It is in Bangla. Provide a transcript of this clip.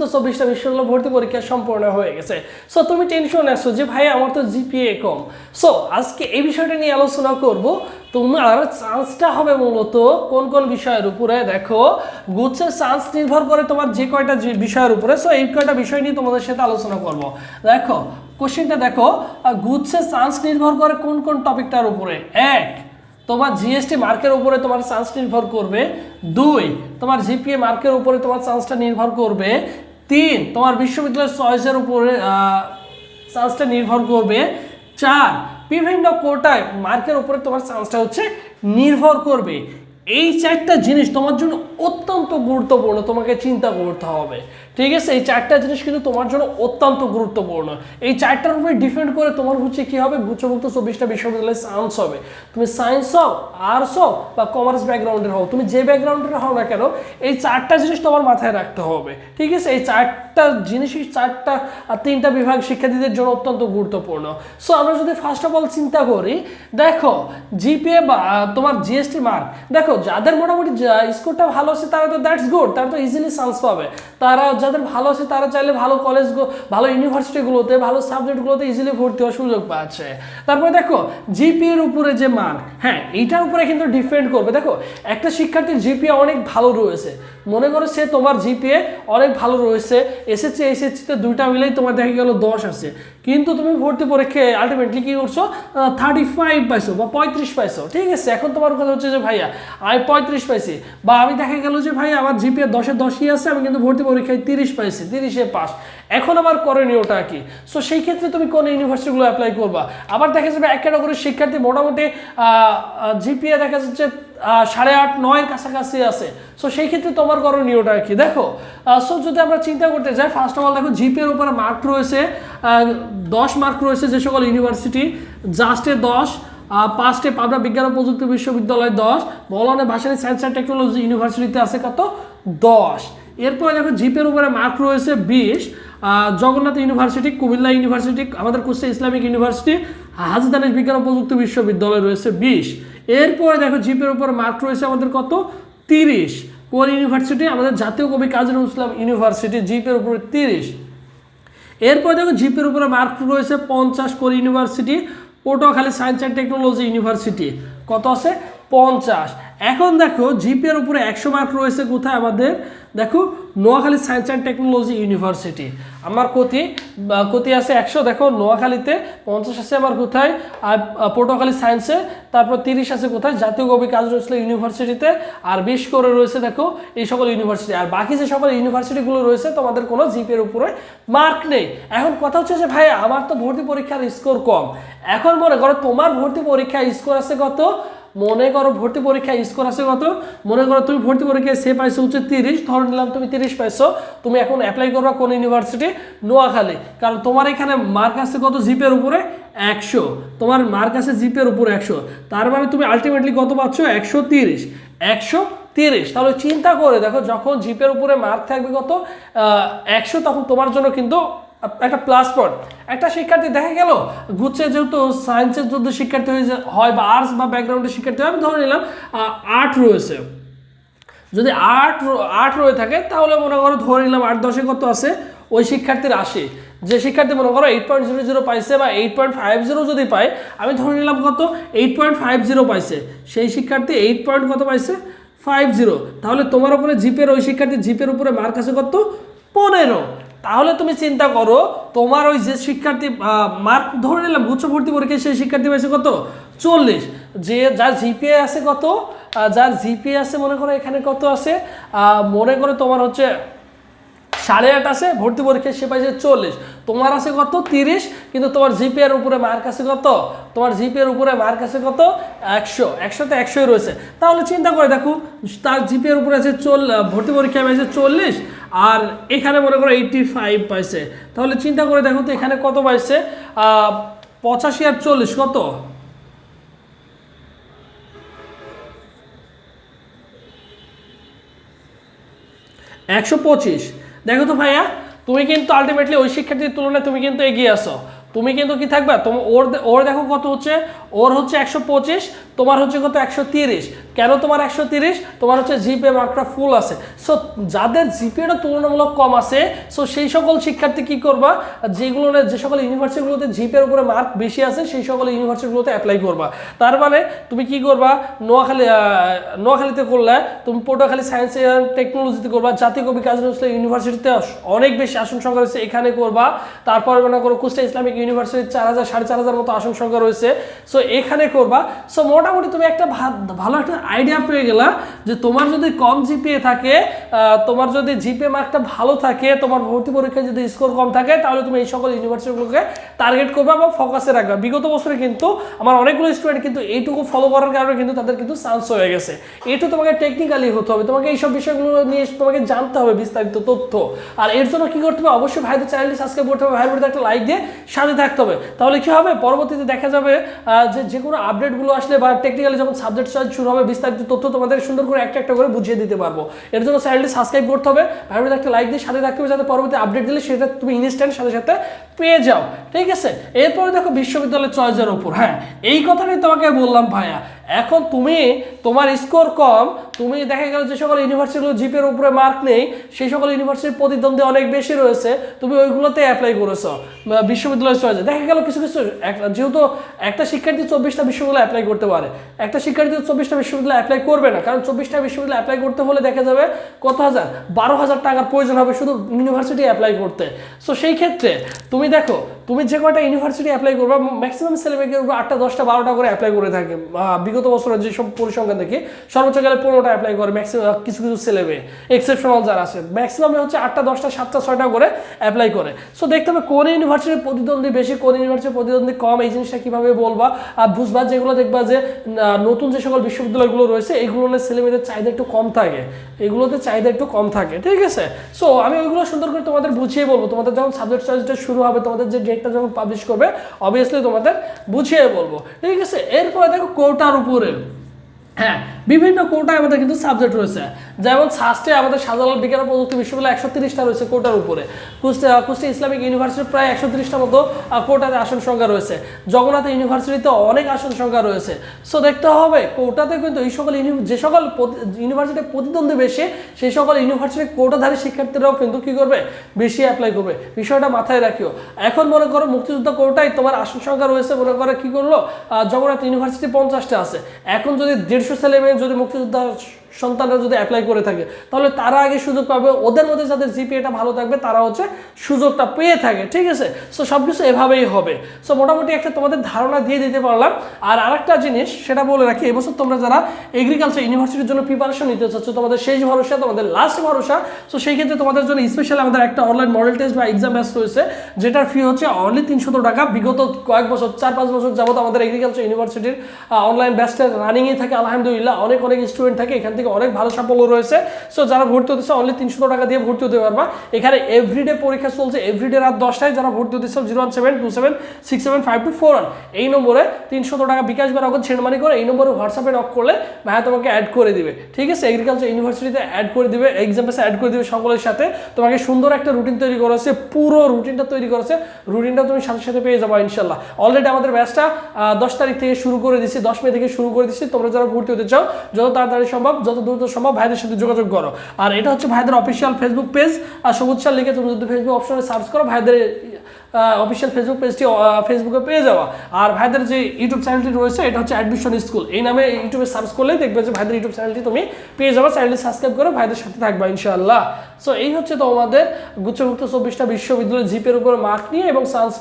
গুচ্ছভুক্ত চব্বিশটা বিশ্ববিদ্যালয় ভর্তি পরীক্ষা সম্পূর্ণ হয়ে গেছে। সো তুমি টেনশন আছো যে, ভাই, আমার তো জিপিএ কম। সো আজকে এই বিষয়টা নিয়ে আলোচনা করব। তোমার চান্সটা হবে মূলত কোন কোন বিষয়ের উপরে? দেখো, গুচ্ছের চান্স নির্ভর করে তোমার যে কয়টা বিষয়ের উপরে। সো এই কয়টা বিষয় নিয়ে তোমাদের সাথে আলোচনা করব। দেখো কোশ্চেনটা দেখো গুচ্ছের চান্স নির্ভর করে কোন কোন টপিকটার উপরে? এক, তোমার জিএসটি মার্কের উপরে তোমার চান্স নির্ভর করবে। দুই, তোমার জিপিএ মার্কের উপরে তোমার চান্সটা নির্ভর করবে তিন, তোমার বিশ্ববিদ্যালয়ের চয়েসের উপরে চান্সটা নির্ভর করবে। চার, বিভিন্ন কোটায়, মার্কের উপরে তোমার চান্সটা হচ্ছে নির্ভর করবে। এই চারটা জিনিস তোমার জন্য অত্যন্ত গুরুত্বপূর্ণ, তোমাকে চিন্তা করতে হবে। ঠিক আছে? এই চারটা জিনিস কিন্তু তোমার জন্য অত্যন্ত গুরুত্বপূর্ণ। এই চারটার উপরে ডিপেন্ড করে তোমার হচ্ছে কি হবে? গুচ্ছভুক্ত চব্বিশটা বিশ্ববিদ্যালয়ে সায়েন্স হবে। তুমি সায়েন্স হও আর্টস হও বা কমার্স ব্যাকগ্রাউন্ডের হও, তুমি যে ব্যাকগ্রাউন্ডের হও না কেন, এই চারটা জিনিস তোমার মাথায় রাখতে হবে। ঠিক আছে? এই চারটা জিনিসই চারটা আর তিনটা বিভাগ শিক্ষার্থীদের জন্য অত্যন্ত গুরুত্বপূর্ণ। সো আমরা যদি ফার্স্ট অফ অল চিন্তা করি, দেখো জিপিএ বা তোমার জিএসটি মার্ক দেখো যাদের মোটামুটি স্কোরটা ভালো আছে, তারা তো দ্যাটস গুড তারা তো ইজিলি চান্স পাবে। তারা যাদের ভালো আছে, তারা চাইলে ভালো কলেজ ভালো ইউনিভার্সিটিগুলোতে ভালো সাবজেক্টগুলোতে ইজিলি ভর্তি হওয়ার সুযোগ পাচ্ছে। তারপরে দেখো জিপি এর উপরে যে মার্ক হ্যাঁ এইটার উপরে কিন্তু ডিপেন্ড করবে। দেখো, একটা শিক্ষার্থীর জিপিএ অনেক ভালো রয়েছে। মনে করো সে তোমার জিপিএ অনেক ভালো রয়েছে এসএসসি এসএসসিতে দুইটা মিলেই তোমার দেখা গেল দশ আছে। কিন্তু তুমি ভর্তি পরীক্ষায় আলটিমেটলি কি করছ? থার্টি ফাইভ পাইছো বা পঁয়ত্রিশ পাইছো। ঠিক আছে, এখন তোমার কথা হচ্ছে যে ভাইয়া আমি পঁয়ত্রিশ পাইছি। বা আমি দেখা গেল যে ভাই আমার জিপিএ দশে দশই আছে, আমি কিন্তু ভর্তি পরীক্ষায় তিরিশ পাইছি, তিরিশে পাস। এখন আবার করণীয়টা কি? সো সেই ক্ষেত্রে তুমি কোন ইউনিভার্সিটিগুলো অ্যাপ্লাই করবা? আবার দেখা যাবে এক ক্যাটাগরির শিক্ষার্থী মোটামুটি জিপিএ দেখা যাচ্ছে সাড়ে আট, নয়ের কাছাকাছি আছে। সো সেই ক্ষেত্রে তোমার করণীয়টা কি? দেখো সো যদি আমরা চিন্তা করতে যাই ফার্স্ট অফ অল দেখো জিপিএর উপরে মার্ক রয়েছে দশ মার্ক রয়েছে যে সকল ইউনিভার্সিটি জাস্টে দশ পাঁচটে পাবনা বিজ্ঞান ও প্রযুক্তি বিশ্ববিদ্যালয় দশ, Maulana Bhashani science and technology ইউনিভার্সিটিতে আছে কত? দশ। এরপরে দেখো জিপের উপরে মার্ক রয়েছে বিশ জগন্নাথ ইউনিভার্সিটি কুমিল্লা ইউনিভার্সিটি আমাদের কুষ্টিয়া ইসলামিক ইউনিভার্সিটি হাজিদানিশ বিজ্ঞান ও প্রযুক্তি বিশ্ববিদ্যালয় রয়েছে বিশ। এরপরে দেখো জিপের উপর মার্ক রয়েছে আমাদের কত? তিরিশ। কোর ইউনিভার্সিটি আমাদের জাতীয় কবি কাজী ইসলাম ইউনিভার্সিটি জিপের উপরে তিরিশ। এরপর দেখো জিপের উপরে মার্ক রয়েছে পঞ্চাশ core university Patuakhali science and technology university কত আছে? পঞ্চাশ। এখন দেখো জিপিএর উপরে একশো মার্ক রয়েছে কোথায় আমাদের? দেখো, Noakhali science and technology university আমার কতি কতি আছে একশো, দেখো, নোয়াখালীতে পঞ্চাশ আছে আমার কোথায়, আর পটুয়াখালী সায়েন্সে তারপর তিরিশ আছে কোথায়, জাতীয় কবি কাজী নজরুল ইউনিভার্সিটিতে আর বিশ করে রয়েছে, দেখো, এই সকল ইউনিভার্সিটি আর বাকি যে সকল ইউনিভার্সিটিগুলো রয়েছে, তোমাদের কোনো জিপের উপরে মার্ক নেই। এখন কথা হচ্ছে যে ভাই আমার তো ভর্তি পরীক্ষার স্কোর কম। এখন মনে করো, তোমার ভর্তি পরীক্ষায় স্কোর আছে কত? মনে করো ভর্তি পরীক্ষায় স্কোর আছে কত? মনে করো তুমি ভর্তি পরীক্ষায় সে পাইছো হচ্ছে তিরিশ, ধরে নিলাম তুমি তিরিশ পাইছো, তুমি এখন অ্যাপ্লাই করবা কোন ইউনিভার্সিটি নোয়াখালী। কারণ তোমার এখানে মার্ক আছে কত? জিপের উপরে একশো। তোমার মার্ক আছে জিপের উপরে একশো। তার মানে তুমি আলটিমেটলি কত পাচ্ছ? একশো তিরিশ। একশো তিরিশ। তাহলে চিন্তা করে দেখো, যখন জিপের উপরে মার্ক থাকবে কত? একশো তখন তোমার জন্য কিন্তু একটা প্লাস পয়েন্ট একটা শিক্ষার্থী, দেখা গেল গুচ্ছে যেহেতু সায়েন্সের যদি শিক্ষার্থী হয়ে হয় বা আর্টস বা ব্যাকগ্রাউন্ডের শিক্ষার্থী হয়, আমি ধরে নিলাম আর্ট রয়েছে। যদি আর্ট আর্ট রয়ে থাকে, তাহলে মনে করো ধরে নিলাম আট দশে কত আছে? ওই শিক্ষার্থীর আসে যে শিক্ষার্থী মনে করো এইট পয়েন্ট জিরো জিরো পাইছে বা এইট পয়েন্ট ফাইভ জিরো যদি পায়, আমি ধরে নিলাম কত? এইট পয়েন্ট ফাইভ জিরো পাইছে। সেই শিক্ষার্থী এইট পয়েন্ট কত পাইছে? ফাইভ জিরো তাহলে তোমার উপরে জিপের ওই শিক্ষার্থী জিপের উপরে মার্ক আছে কত? পনেরো। তাহলে তুমি চিন্তা করো, তোমার ওই যে শিক্ষার্থী মার্ক ধরে নিলাম উচ্চ ভর্তি পরীক্ষায় সেই শিক্ষার্থী পাইছে কত? চল্লিশ। যে, যার জিপিএ আছে কত? যার জিপিএ আছে, মনে করো এখানে কত আছে? মনে করো তোমার হচ্ছে সাড়ে আট আছে, ভর্তি পরীক্ষায় সে পাইছে চল্লিশ। তোমার আছে কত? তিরিশ। কিন্তু তোমার জিপি এর উপরে মার্ক আছে কত? তোমার জিপি এর উপরে মার্ক আছে কত? একশো। একশোতে একশোই রয়েছে। তাহলে চিন্তা করে দেখো, তার জিপি এর উপরে আছে চল ভর্তি পরীক্ষায় পাইছে চল্লিশ। আর এখানে মনে করো এইটটি ফাইভ পাইছে। তাহলে চিন্তা করে দেখো তো এখানে কত পাইছে? পঁচাশি আর চল্লিশ, কত? একশো পঁচিশ। দেখো তো ভাইয়া, তুমি কিন্তু আলটিমেটলি ওই শিক্ষার্থীর তুলনায় তুমি কিন্তু এগিয়ে আসো তুমি কিন্তু কি থাকবে? তোমার ওর ওর দেখো কত হচ্ছে? ওর হচ্ছে একশো পঁচিশ, তোমার হচ্ছে কত? একশো তিরিশ। কেন তোমার একশো তিরিশ? তোমার হচ্ছে জিপে মার্কটা ফুল আছে। সো যাদের জিপিএটা তুলনামূলক কম আছে সো সেই সকল শিক্ষার্থী কী করবা? যেগুলো যে সকল ইউনিভার্সিটিগুলোতে জিপের উপরে মার্ক বেশি আছে, সেই সকল ইউনিভার্সিটিগুলোতে অ্যাপ্লাই করবা। তার মানে তুমি কি করবা? নোয়াখালী নোয়াখালীতে করলে তুমি পটুয়াখালী সায়েন্স অ্যান্ড টেকনোলজিতে করবা, জাতীয় কবি কাজী নজরুল ইউনিভার্সিটিতে অনেক বেশি আসন সংখ্যা রয়েছে, এখানে করবা। তারপরে মনে করো কুষ্টা ইসলামিক ইউনিভার্সিটি চার হাজার, সাড়ে চার হাজার মতো আসন সংখ্যা রয়েছে। সো এখানে করবা। সো মোটামুটি তুমি একটা ভালো একটা আইডিয়া পেয়ে গেলা যে তোমার যদি কম জিপিএ থাকে তোমার যদি জিপিএ মার্কটা ভালো থাকে, তোমার ভর্তি পরীক্ষায় যদি স্কোর কম থাকে, তাহলে তুমি এই সকল ইউনিভার্সিটিগুলোকে টার্গেট করবে বা ফোকাসে রাখবে। বিগত বছরে কিন্তু আমার অনেকগুলো স্টুডেন্ট কিন্তু এইটুকু ফলো করার কারণে কিন্তু তাদের কিন্তু চান্স হয়ে গেছে। এটু তোমাকে টেকনিক্যালি হতে হবে। তোমাকে এইসব বিষয়গুলো নিয়ে তোমাকে জানতে হবে বিস্তারিত তথ্য। আর এর জন্য কি করতে হবে? অবশ্যই ভাইদের চ্যানেলটি সাবস্ক্রাইব করতে হবে। ভাইয়ের একটা লাইক দিয়ে সাথে থাকতে হবে। তাহলে কি হবে? পরবর্তীতে দেখা যাবে যে যে কোনো আপডেটগুলো আসলে বা টেকনিক্যালি যখন সাবজেক্ট চয়েস শুরু হবে বিস্তারিত তথ্য তোমাদের সুন্দর করে একটা একটা করে বুঝিয়ে দিতে পারব। এর জন্য চ্যানেলটি সাবস্ক্রাইব করতে হবে। ভাইয়ের একটা লাইক দিয়ে সাথে থাকতে হবে যাতে পরবর্তী আপডেট দিলে সেটা তুমি ইনস্ট্যান্ট সাথে সাথে পেয়ে যাও। ঠিক আছে? এরপরে দেখো বিশ্ববিদ্যালয় চয়েসের ওপর হ্যাঁ এই কথাটাই তোমাকে বললাম ভাইয়া। এখন তুমি, তোমার স্কোর কম, তুমি দেখা গেল যে সকল ইউনিভার্সিটিগুলো জিপের উপরে মার্ক নেই, সেই সকল ইউনিভার্সিটির প্রতিদ্বন্দ্বী অনেক বেশি রয়েছে, তুমি ওইগুলোতে অ্যাপ্লাই করেছ বিশ্ববিদ্যালয় চয়েসে দেখা গেল কিছু কিছু যেহেতু একটা শিক্ষার্থী চব্বিশটা বিশ্ববিদ্যালয় অ্যাপ্লাই করতে পারে, একটা শিক্ষার্থী চব্বিশটা বিশ্ববিদ্যালয় অ্যাপ্লাই করবে না, কারণ চব্বিশটা বিশ্ববিদ্যালয় অ্যাপ্লাই করতে হলে দেখা যাবে কত হাজার, বারো হাজার টাকার প্রয়োজন হবে শুধু ইউনিভার্সিটি অ্যাপ্লাই করতে। সো সেই ক্ষেত্রে, তুমি দেখো তুমি যে কয়টা ইউনিভার্সিটি অ্যাপ্লাই করবে ম্যাক্সিমাম ছেলেমেয়েকে আটটা, দশটা, বারোটা করে অ্যাপ্লাই করে থাকে। বিগত বছরের যেসব পরিসংখ্যান দেখি, সর্বোচ্চ গেলে পনেরোটা অ্যাপ্লাই করে ম্যাক্সিমাম কিছু কিছু ছেলেমেয়ে এক্সেপশনাল যারা আছে ম্যাক্সিমামে হচ্ছে আটটা, দশটা, সাতটা, ছয়টা করে অ্যাপ্লাই করে। সো দেখতে হবে কোন ইউনিভার্সিটির প্রতিদ্বন্দ্বী বেশি, কোন ইউনিভার্সিটির প্রতিদ্বন্দ্বী কম, এই জিনিসটা কীভাবে বলবা। আর বুঝবা যেগুলো দেখবা যে নতুন যে সকল বিশ্ববিদ্যালয়গুলো রয়েছে এইগুলো ছেলেমেয়েদের চাহিদা একটু কম থাকে। এগুলোতে চাহিদা একটু কম থাকে, ঠিক আছে? সো আমি ওইগুলো সুন্দর করে তোমাদের বুঝিয়ে বলব। তোমাদের যখন সাবজেক্ট চয়েসটা শুরু হবে, তোমাদের যে ডেটটা যখন পাবলিশ করবে অবভিয়াসলি তোমাদের বুঝিয়ে বলব। ঠিক আছে? এরপরে দেখো কোটার উপরে। হ্যাঁ বিভিন্ন কোটায় আমাদের কিন্তু সাবজেক্ট রয়েছে। যেমন সাস্টে আমাদের শাহজালাল বিজ্ঞান প্রযুক্তি বিশ্ববিদ্যালয় একশো তিরিশটা রয়েছে কোটার উপরে। কুস্তে কুস্তে ইসলামিক ইউনিভার্সিটি প্রায় একশো তিরিশটা মতো কোটাতে আসন সংখ্যা রয়েছে। জগন্নাথ ইউনিভার্সিটিতে অনেক আসন সংখ্যা রয়েছে। সো দেখতে হবে, কোটাতে কিন্তু এই সকল যে সকল ইউনিভার্সিটি প্রতিদ্বন্দ্বী বেশি, সেই সকল ইউনিভার্সিটির কোটাধারী শিক্ষার্থীরাও কিন্তু কি করবে? বেশি অ্যাপ্লাই করবে। বিষয়টা মাথায় রাখিও। এখন মনে করো মুক্তিযোদ্ধা কোটায় তোমার আসন সংখ্যা রয়েছে, মনে করো কি করল? জগন্নাথ ইউনিভার্সিটি পঞ্চাশটা আছে। এখন যদি দেড়শো ছেলে মেয়ে যদি মুক্তিযোদ্ধা সন্তানরা যদি অ্যাপ্লাই করে থাকে, তাহলে তারা আগে সুযোগ পাবে, ওদের মধ্যে যাদের জিপিএটা ভালো থাকবে, তারা হচ্ছে সুযোগটা পেয়ে থাকে, ঠিক আছে? সো সব কিছু এভাবেই হবে। সো মোটামুটি একটা তোমাদের ধারণা দিয়ে দিতে পারলাম। আর আরেকটা জিনিস, সেটা বলে রাখি, এবছর তোমরা যারা এগ্রিকালচার ইউনিভার্সিটির জন্য প্রিপারেশন নিতে চাচ্ছ, তোমাদের শেষ ভরসা, তোমাদের লাস্ট ভরসা সো সেই ক্ষেত্রে তোমাদের জন্য স্পেশাল আমাদের একটা অনলাইন মডেল টেস্ট বা এক্সাম ব্যাচ রয়েছে, যেটার ফি হচ্ছে অনলি তিনশত টাকা। বিগত কয়েক বছর, চার পাঁচ বছর যাবত আমাদের এগ্রিকালচার ইউনিভার্সিটির অনলাইন ব্যাচটা রানিংয়ে থাকে, আলহামদুলিল্লাহ। অনেক অনেক স্টুডেন্ট থাকে, এখান থেকে অনেক ভালো সাফল্য রয়েছে। সো যারা ভর্তি হতেছে অনলি তিনশো টাকা দিয়ে ভর্তি হতে পারবা। এখানে এভরিডে পরীক্ষা চলছে এভরিডে রাত দশটায় যারা ভর্তি হতেছে zero one seven two seven six seven five two four one এই নম্বরে তিনশো টাকা বিকাশ বা নগদ ছেড়ে মানি করে এই নম্বরে হোয়াটসঅ্যাপে নক করলে ভাইয়া তোমাকে অ্যাড করে দিবে। ঠিক আছে? এগ্রিকালচার ইউনিভার্সিটিতে অ্যাড করে দিবে এক্সাম অ্যাড করে দিবে সকলের সাথে। তোমাকে সুন্দর একটা রুটিন তৈরি করা হচ্ছে পুরো রুটিনটা তৈরি করেছে। রুটিনটা তুমি সাথে সাথে পেয়ে যাব, ইনশাল্লাহ। অলরেডি আমাদের ব্যাচটা দশ তারিখ থেকে শুরু করে দিচ্ছি দশ মে থেকে শুরু করে দিচ্ছি তোমরা যারা ভর্তি হতে চাও, যত তাড়াতাড়ি সম্ভব যত দ্রুত সম্ভব ভাইদের সাথে যোগাযোগ করো। আর এটা হচ্ছে ভাইদের অফিসিয়াল ফেসবুক পেজ আর সবুজ সার লিখে তুমি যদি ফেসবুক অপশনে সার্চ করো, ভাইদের অফিসিয়াল ফেসবুক পেজটি ফেসবুকে পেয়ে যাওয়া আর ভাইদের যে ইউটিউব চ্যানেলটি রয়েছে, এটা হচ্ছে অ্যাডমিশন স্কুল এই নামে ইউটিউবে সার্চ করলে দেখবে যে ভাইদের ইউটিউব চ্যানেলটি তুমি পেয়ে যাবে। চ্যানেলটি সাবস্ক্রাইব করে ভাইদের সাথে থাকবা, ইনশাআল্লাহ। সো এই হচ্ছে তোমাদের গুচ্ছভুক্ত চব্বিশটা বিশ্ববিদ্যালয় জিপের উপর মার্ক নিয়ে এবং সায়েন্স